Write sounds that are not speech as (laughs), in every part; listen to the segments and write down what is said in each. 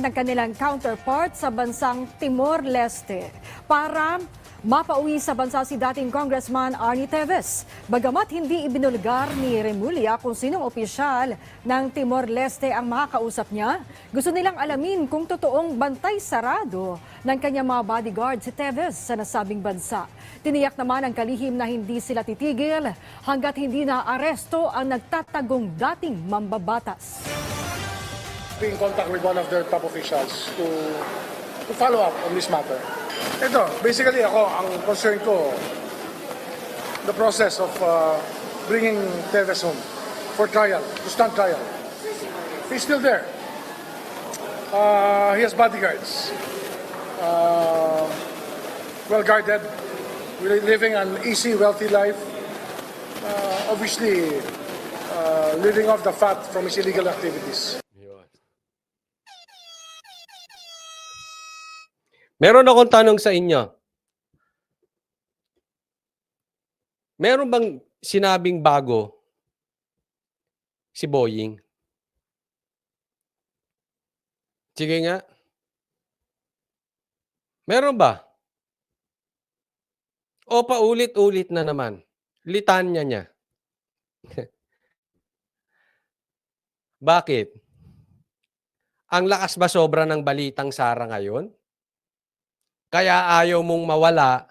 ng kanilang counterpart sa bansang Timor-Leste para mapauwi sa bansa si dating Congressman Arnie Teves. Bagamat hindi ibinulgar ni Remulla kung sinong opisyal ng Timor-Leste ang makakausap niya, gusto nilang alamin kung totoong bantay sarado ng kanyang mga bodyguard si Teves sa nasabing bansa. Tiniyak naman ang kalihim na hindi sila titigil hanggat hindi na aresto ang nagtatagong dating mambabatas. Be in contact with one of their top officials to to follow up on this matter. Ito, basically ako, ang concern ko, the process of uh, bringing Teves home for trial, to stand trial. He's still there. Uh, he has bodyguards. Uh, well guarded, living an easy, wealthy life. Uh, obviously, uh, living off the fat from his illegal activities. Meron akong tanong sa inyo. Meron bang sinabing bago si Boying? Sige nga. Meron ba? O paulit-ulit na naman. Litanya niya. (laughs) Bakit? Ang lakas ba sobra ng balitang Sara ngayon? Kaya ayaw mong mawala.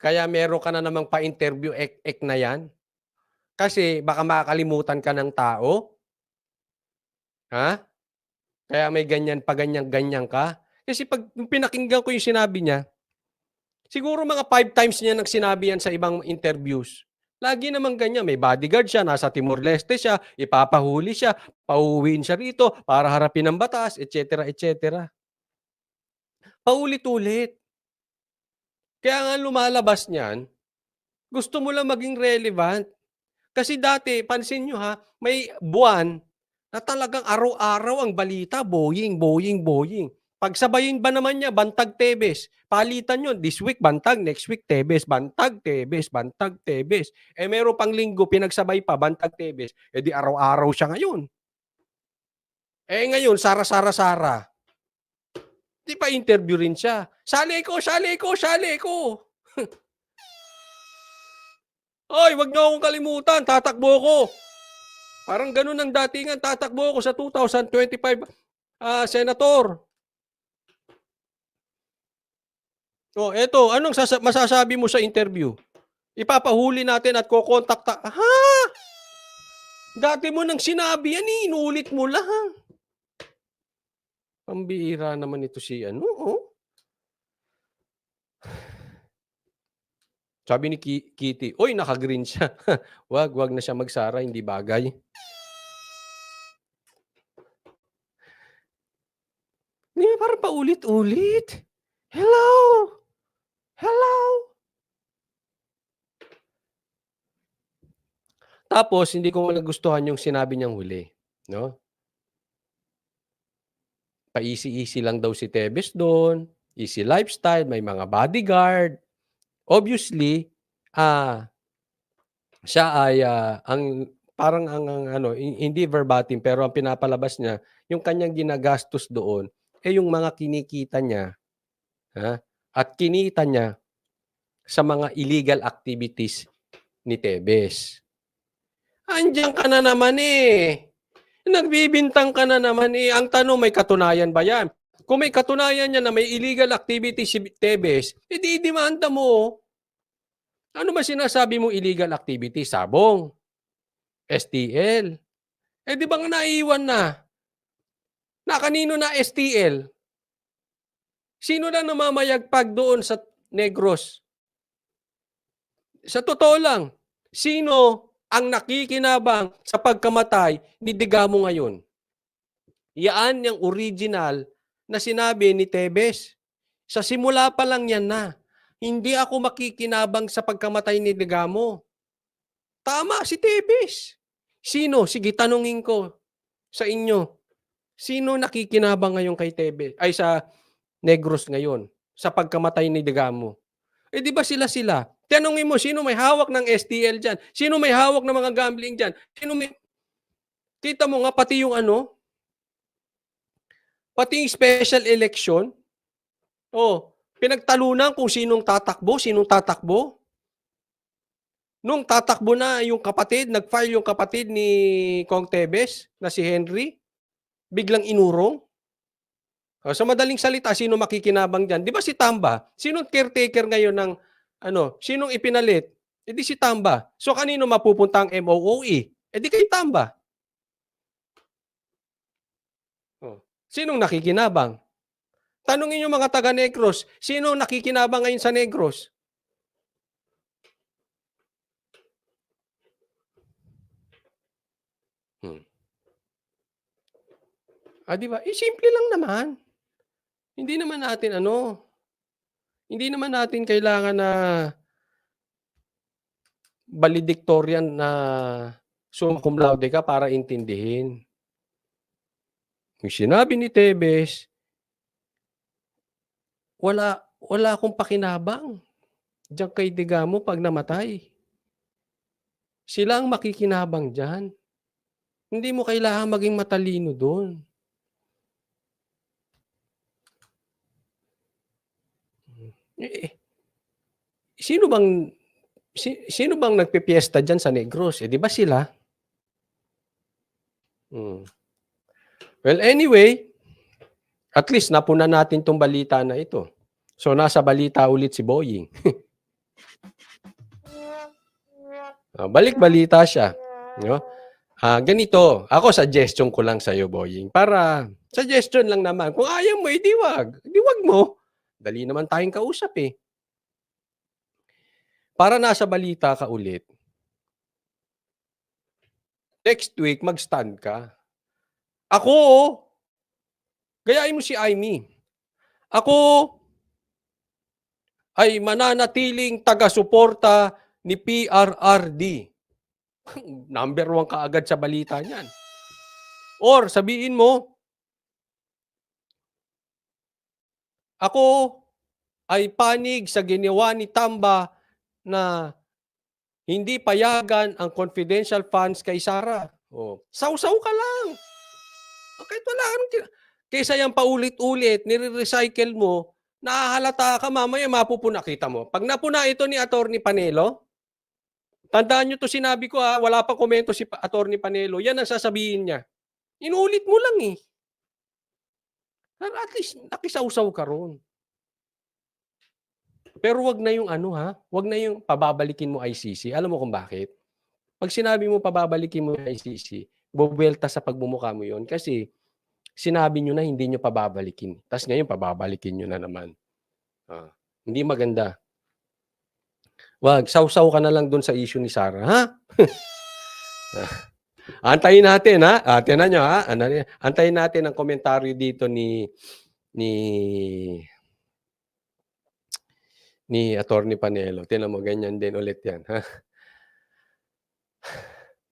Kaya meron ka na namang pa-interview ek-ek na yan. Kasi baka makakalimutan ka ng tao. Ha? Kaya may ganyan pa ganyan-ganyan ka. Kasi pag pinakinggan ko yung sinabi niya, siguro mga five times niya nang sinabi yan sa ibang interviews. Lagi naman ganyan. May bodyguard siya, nasa Timor-Leste siya, ipapahuli siya, pauwiin siya rito para harapin ang batas, etc. etc paulit-ulit. Kaya nga lumalabas niyan, gusto mo lang maging relevant. Kasi dati, pansin nyo ha, may buwan na talagang araw-araw ang balita, Boeing, Boeing, Boeing. Pagsabayin ba naman niya, Bantag Tebes. Palitan yun, this week Bantag, next week Tebes, Bantag Tebes, Bantag Tebes. Eh meron pang linggo, pinagsabay pa, Bantag Tebes. Eh di araw-araw siya ngayon. Eh ngayon, Sara-Sara-Sara. Di pa interview rin siya. Sali ko, sali ko, sali ko. Ay, wag niyo akong kalimutan, tatakbo ko. Parang ganun ang datingan, tatakbo ko sa 2025 ah, senator. Oh, eto, anong sasa- masasabi mo sa interview? Ipapahuli natin at kokontakta. Ha? Dati mo nang sinabi yan, eh, inulit mo lang. Pambihira naman ito si ano, oh. Sabi ni Ki- Kitty, oy, naka-green siya. (laughs) wag, wag na siya magsara, hindi bagay. Hindi parang paulit-ulit? Hello? Hello? Tapos, hindi ko nagustuhan yung sinabi niyang huli. No? Pa-easy-easy lang daw si Tebes doon, easy lifestyle, may mga bodyguard. Obviously, ah siya ay ah, ang parang ang, ang ano, hin- hindi verbatim pero ang pinapalabas niya, yung kanyang ginagastos doon eh yung mga kinikita niya ha? At kinita niya sa mga illegal activities ni Tebes. Andiyan ka na naman eh. Nagbibintang ka na naman eh. Ang tanong, may katunayan ba yan? Kung may katunayan niya na may illegal activity si Tebes, edi demanda mo. Ano ba sinasabi mo illegal activity? Sabong. STL. Eh di ba nga naiwan na? Na kanino na STL? Sino na namamayagpag doon sa Negros? Sa totoo lang, sino ang nakikinabang sa pagkamatay ni Digamo ngayon. Yaan yung original na sinabi ni Tebes. Sa simula pa lang yan na. Hindi ako makikinabang sa pagkamatay ni Digamo. Tama si Tebes. Sino? Sige, tanungin ko sa inyo. Sino nakikinabang ngayon kay Tebes? Ay sa Negros ngayon sa pagkamatay ni Digamo. Eh di ba sila sila? Tanungin mo, sino may hawak ng STL dyan? Sino may hawak ng mga gambling dyan? Sino may... Kita mo nga, pati yung ano, Pati yung special election, oh, pinagtalunan kung sinong tatakbo, sinong tatakbo. Nung tatakbo na yung kapatid, nag-file yung kapatid ni Kong Tebes na si Henry, biglang inurong. Oh, sa madaling salita, sino makikinabang diyan? 'Di ba si Tamba? Sinong caretaker ngayon ng ano? Sinong ipinalit? Eh di si Tamba. So kanino mapupunta ang MOOE? Eh di kay Tamba. Oh. Sinong nakikinabang? Tanungin yung mga taga Negros, sino nakikinabang ngayon sa Negros? Hmm. Ah, di ba? Eh, simple lang naman. Hindi naman natin ano, hindi naman natin kailangan na valedictorian na summa cum laude ka para intindihin. Yung sinabi ni Tebes, wala, wala akong pakinabang. Diyan kay Digamo pag namatay. Sila ang makikinabang dyan. Hindi mo kailangan maging matalino doon. Sino bang si, sino bang nagpipiesta diyan sa Negros? Eh di ba sila? Hmm. Well, anyway, at least napuna natin tong balita na ito. So nasa balita ulit si Boying. (laughs) Ah, balik balita siya. No? Ah, ganito, ako suggestion ko lang sa iyo, Boying. Para suggestion lang naman. Kung ayaw mo, edi wag. Edi wag mo. Dali naman tayong kausap eh. Para nasa balita ka ulit. Next week, mag-stand ka. Ako, gayain mo si Aimee. Ako ay mananatiling taga-suporta ni PRRD. (laughs) Number one ka agad sa balita niyan. Or sabihin mo, ako ay panig sa ginawa ni Tamba na hindi payagan ang confidential funds kay Sara. Oh, sausaw ka lang. O, kahit wala kang Kaysa yan paulit-ulit, nire-recycle mo, nahahalata ka mamaya mapupuna. Kita mo, pag napuna ito ni Attorney Panelo, tandaan nyo to sinabi ko ha, wala pa komento si Attorney Panelo, yan ang sasabihin niya. Inulit mo lang eh. Pero at least nakisawsaw ka ron. Pero wag na yung ano ha, wag na yung pababalikin mo ICC. Alam mo kung bakit? Pag sinabi mo pababalikin mo yung ICC, bubwelta sa pagmumukha mo yon kasi sinabi nyo na hindi nyo pababalikin. Tapos ngayon pababalikin nyo na naman. Ah, hindi maganda. Wag, sausaw ka na lang doon sa issue ni Sarah, ha? (laughs) Antayin natin ha. Ah, tinan nyo ha. Ano Antayin natin ang komentaryo dito ni ni ni Attorney Panelo. Tinan mo, ganyan din ulit yan. Ha?